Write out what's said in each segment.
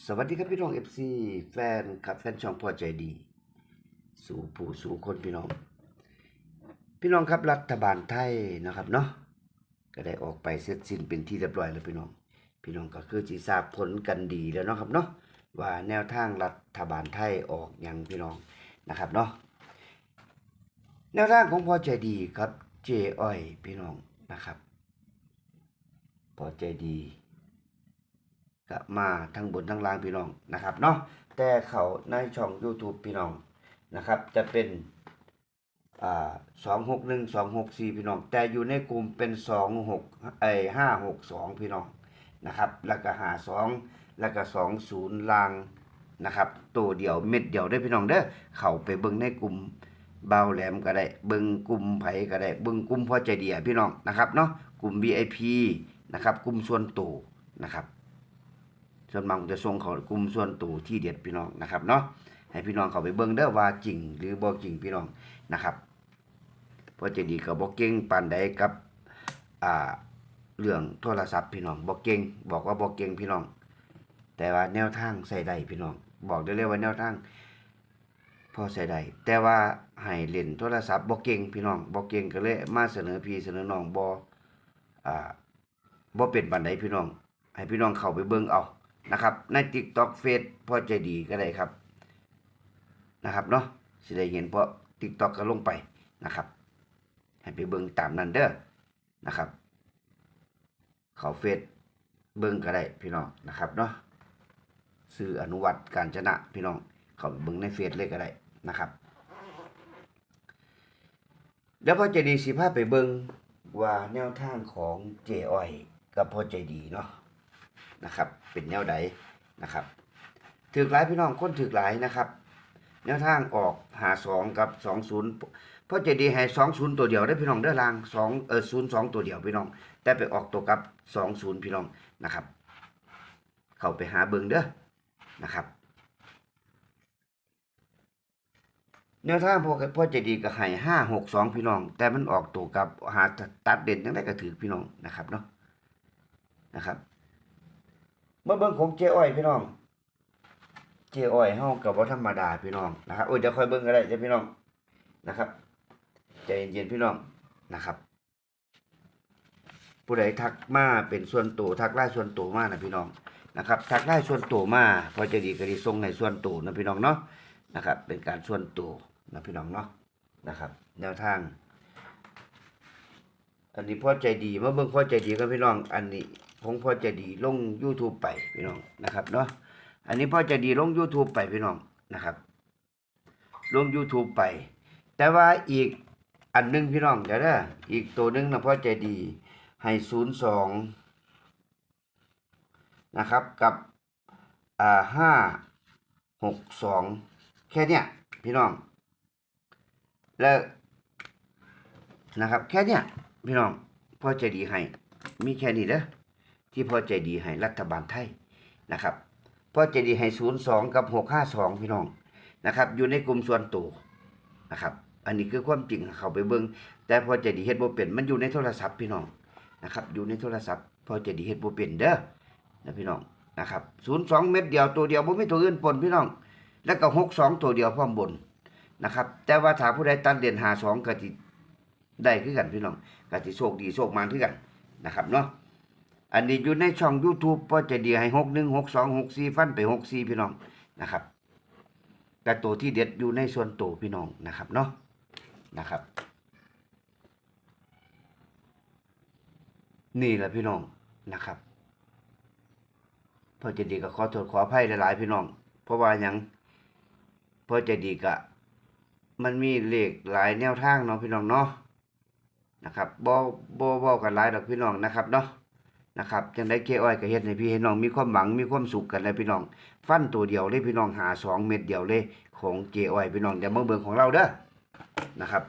สวัสดีครับพี่น้องเอฟซีแฟนครับแฟนช่องพอใจดี สู่ผู้สู่คนพี่น้อง พี่น้องครับรัฐบาลไทยนะครับเนาะก็ได้ออกไปเสร็จสิ้นเป็นที่เรียบร้อยแล้วพี่น้อง พี่น้องก็คือจีทราบผลกันดีแล้วเนาะครับเนาะว่าแนวทางรัฐบาลไทยออกอย่างพี่น้องนะครับเนาะแนวทางของพอใจดีครับเจอ้อยพี่น้องนะครับ พอใจดี ก็มาทั้งบนทั้งล่างพี่น้องนะครับเนาะแต่เขาในช่อง YouTube พี่น้องนะครับ จะเป็นสองหกหนึ่งสองหกสี่พี่น้อง แต่อยู่ในกลุ่มเป็นสองหกไอห้าหกสองพี่น้องนะครับ แล้วก็หาสองแล้วก็สองศูนย์ลางนะครับ ตัวเดียวเม็ดเดียวได้พี่น้องเด้อเข้าไปเบิ่งในกลุ่มเบาแหลมก็ได้เบิ่งกลุ่มไผก็ได้เบิ่งกลุ่มพ่อใจเดียพี่น้องนะครับเนาะกลุ่ม VIP นะครับกลุ่มส่วนตัวนะครับ ส่วนมากผมจะส่งเขากลุ่มส่วนตัวที่เด็ดพี่น้องนะครับเนาะให้พี่น้องเขาไปเบิ่งเด้อว่าจริง หรือบ่จริงพี่น้องนะครับเพราะจะดีกับบ่เก่งปานใดกับอ่าเรื่องโทรศัพท์พี่น้องบ่เก่งบอกว่าบ่เก่งพี่น้อง แต่ว่าแนวทางใส่ได้พี่น้อง บอกได้เลยว่าแนวทางพอใส่ได้แต่ว่าให้เล่นโทรศัพท์บ่เก่งพี่น้องบ่เก่งก็เลยมาเสนอพี่เสนอน้องบ่อ่าบ่เป็นปานใดพี่น้อง ให้พี่น้องเข้าไปเบิ่งเอา นะครับใน TikTok เฟซพอใจดีก็ได้ครับนะครับเนาะสิได้เห็นเพราะ TikTok ก็ลงไปนะครับ ให้ไปเบิ่งตามนั้นเด้อนะครับ เขาเฟซเบิ่งก็ได้พี่น้องนะครับเนาะซื้ออนุวัตการชนะพี่น้อง เขาเบิ่งในเฟซเลยก็ได้นะครับเดี๋ยวพอใจดีสิพาไปเบิ่งว่าแนวทางของเจอ้อยกับพอใจดีเนาะ นะครับ เป็นแนวใดนะครับถือหลายพี่น้องคนถือหลายนะครับ แนวทางออกหาสองกับสองศูนย์เพราะเจดีให้สองศูนย์ตัวเดียวได้พี่น้องเด้อลางสองเออศูนย์สองตัวเดียวพี่น้อง แต่ไปออกตัวกับสองศูนย์พี่น้องนะครับ เข้าไปหาเบิงเด้อนะครับแนวทางพวกพ่อเจดีก็ให้ห้าหกสองพี่น้อง แต่มันออกตัวกับหาตัดเด่นยังไงก็ถือพี่น้องนะครับเนาะนะครับ เมื่อเบิ่งของเจ้อ้อยพี่น้อง เจ้อ้อยเฮากับว่าธรรมดาพี่น้องนะครับโอ้ยเดี๋ยวค่อยเบิ่งก็ได้เจ้าพี่น้องนะครับใจเย็นๆพี่น้องนะครับ ผู้ใดทักมาเป็นส่วนตัวทักไล่ส่วนตัวมานะพี่น้องนะครับทักไล่ส่วนตัวมาพอจะดีก็ดีส่งในส่วนตัวนะพี่น้องเนาะนะครับ เป็นการส่วนตัวนะพี่น้องเนาะนะครับ แนวทาง อันนี้พ่อใจดีเมาเบิ่งพ่อใจดีกันพี่น้อง อันนี้ ของพ่อใจดีลง YouTube ไปพี่น้องนะครับเนาะอันนี้พ่อใจดีลง YouTube ไปพี่น้องนะครับ ลง YouTube ไป แต่ว่าอีกอันหนึงพี่น้องเดี๋ยวเด้ออีกตัวหนึงนะพ่อใจดีให้ศูนย์สองนะครับกับอ่าห้าหกสองแค่เนี้ยพี่น้อง แล้วนะครับแค่เนี้ยพี่น้องพ่อใจดีให้มีแค่นี้เด้อ ที่พ่อใจดีให้รัฐบาลไทยนะครับพ่อใจดีให้ศูนย์สองกับหกห้าสองพี่น้องนะครับ อยู่ในกลุ่มส่วนตัวนะครับ อันนี้คือความจริงเขาไปเบิ่งแต่พ่อใจดีเฮ็ดบ่เป็นมันอยู่ในโทรศัพท์พี่น้องนะครับ อยู่ในโทรศัพท์พ่อใจดีเฮ็ดบ่เป็นเด้อนะพี่น้องนะครับศูนย์สองเม็ดเดียวตัวเดียวบ่มีตัวอื่นปนพี่น้อง แล้วก็หกสองตัวเดียวพร้อมบนนะครับ แต่ว่าถ้าผู้ใดตัดเด่นหาสองก็สิได้คือกันพี่น้องก็สิโชคดีโชคมาคือกันนะครับเนาะ อันนี้อยู่ในช่อง YouTube พอจะดียให้หกหนึ่งหกสองหกสี่ฟันไปหกสี่พี่น้องนะครับแต่ตัวที่เด็ดอยู่ในส่วนตัวพี่น้องนะครับเนาะนะครับ นี่แหละพี่น้องนะครับพอจะดีก็ขอโทษขออภัยหลายๆพี่น้อง เพราะว่าหยังพอจะดีก็มันมีเลขหลายแนวทางเนาะพี่น้องเนาะนะครับบ่บ่บ่กันหลายดอกพี่น้องนะครับเนาะ นะครับจังได้เก้อ้อยก็เฮ็ดให้พี่ให้น้องมีความหวังมีความสุขกันเลยพี่น้อง ฟันตัวเดียวเลยพี่น้องหาสองเม็ดเดียวเลยของเก้อ้อยพี่น้องเดี๋ยวมาเบิ่งของเราเด้อนะครับ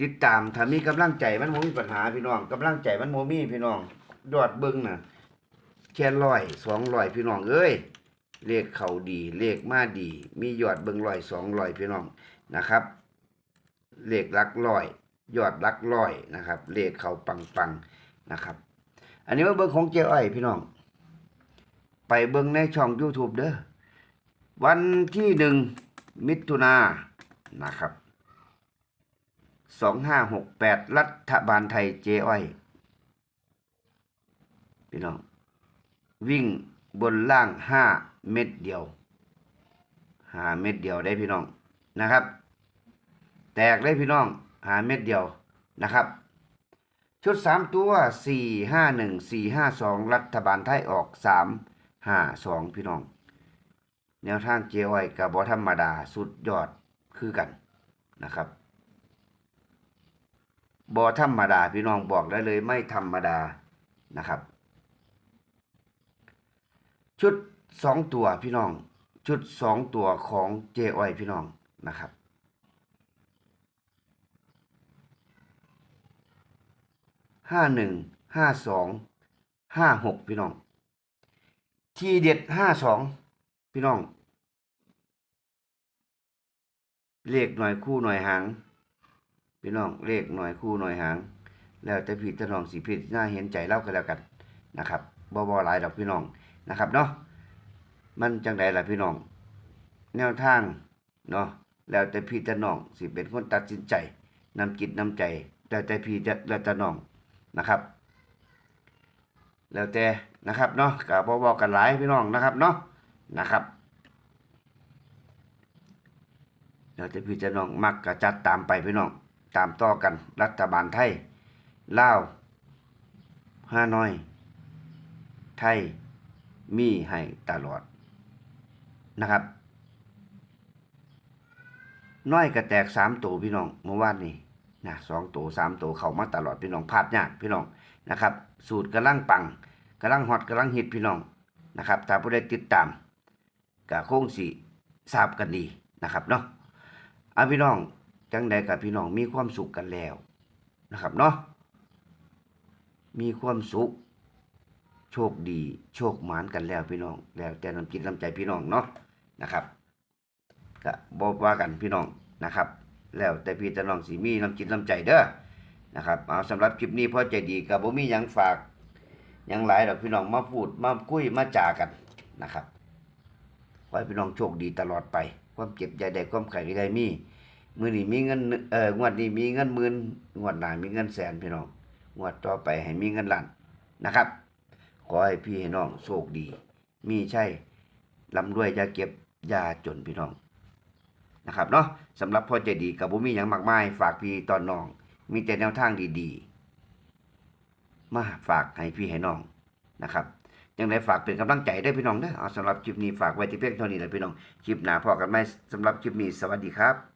ติดตามถ้ามีกำลังใจมันบ่มีปัญหาพี่น้องกำลังใจมันบ่มีพี่น้องยอดเบิ่งน่ะแค่ร้อยสองร้อยพี่น้องเอ้ยเลขเขาดีเลขมาดี มียอดเบิ่งร้อยสองร้อยพี่น้องนะครับเลขหลักร้อยยอดหลักร้อยนะครับเลขเขาปังปังนะครับ อันนี้ว่าเบอร์ของเจ้อ้อยพี่น้อง ไปเบิ่งในช่อง YouTube เด้อวันที่หนึ่งมิถุนานะครับ2568รัฐบาลไทยเจอ้อยพี่น้อง วิ่งบนล่าง5เม็ดเดียว5เม็ดเดียวได้พี่น้องนะครับ แตกได้พี่น้องหาเม็ดเดียวนะครับ ชุด3ตัว4 5 1 4 5 2รัฐบาลไทยออก3 5 2พี่น้อง แนวทางเจออยกับบอธรรมดาสุดยอดคือกันนะครับบอธรรมดาพี่น้องบอกได้เลยไม่ธรรมดานะครับ ชุดสองตัวพี่น้อง ชุดสองตัวของเจออยพี่น้องนะครับ ห้าหนึ่งห้าสองห้าหกพี่น้อง ทีเด็ดห้าสองพี่น้อง เลขหน่อยคู่หน่อยหาง พี่น้องเลขหน่อยคู่หน่อยหาง แล้วแต่พี่จะน้องสีพิษน่าเห็นใจเล่ากันแล้วกันนะครับบ่บ่หลายดอกพี่น้องนะครับเนาะมันจังใดล่ะพี่น้อง แนวทางเนาะแล้วแต่พี่จะน้องสิเป็นคนตัดสินใจนำจิตนำใจแล้วแต่พี่จะแล้วแต่น้อง นะครับ แล้วแต่นะครับเนาะกับบ่บอกกันหลายพี่น้องนะครับเนาะนะครับแล้วแต่พี่จะน้องมักกะจัดตามไปพี่น้องตามต่อกันรัฐบาลไทยลาวฮานอย ไทยมีให้ตลอดนะครับ น้อยกระแตกสามตัวพี่น้องเมื่อวานนี้ นะสองตัวสามตัวเข้ามาตลอดพี่น้องพลาดยากพี่น้องนะครับ สูตรกำลังปังกำลังฮอตกำลังฮิตพี่น้องนะครับถ้าผู้ใดติดตามก็คงสิทราบกันดีนะครับเนาะเอาพี่น้องจังใดกับพี่น้องมีความสุขกันแล้วนะครับเนาะมีความสุข โชคดี โชคหมานกันแล้วพี่น้อง แล้วแต่น้ำจิตน้ำใจพี่น้องเนาะนะครับก็บอกว่ากันพี่น้องนะครับ แล้วแต่พี่แต่น้องสีมีน้ำจิตน้ำใจเด้อนะครับเอาสำหรับคลิปนี้พ่อใจดีกับบ่มียังฝากยังหลายดอกพี่น้องมาพูดมาคุยมาจากันนะครับขอให้พี่น้องโชคดีตลอดไป ความเจ็บใจใดความไข่ใดมีมือนี้มีเงินเอองวดนี้มีเงินหมื่นงวดหน้ามีเงินแสนพี่น้องงวดต่อไปให้มีเงินล้านนะครับ ขอให้พี่ให้น้องโชคดี มีใช่ลำรวยอย่าเก็บอย่าจนพี่น้อง นะครับเนาะสำหรับพ่อใจดีกับบุมีอย่างมากมาย ฝากพี่ตอนน้อง มีแต่แนวทางดีๆ มาฝากให้พี่ให้น้องนะครับยังไงฝากเป็นกำลังใจได้พี่น้องเด้อเอาสำหรับคลิปนี้ฝากไว้ที่เพียงเท่านี้แหละพี่น้องคลิปหน้าพอกันไหมสำหรับคลิปนี้สวัสดีครับ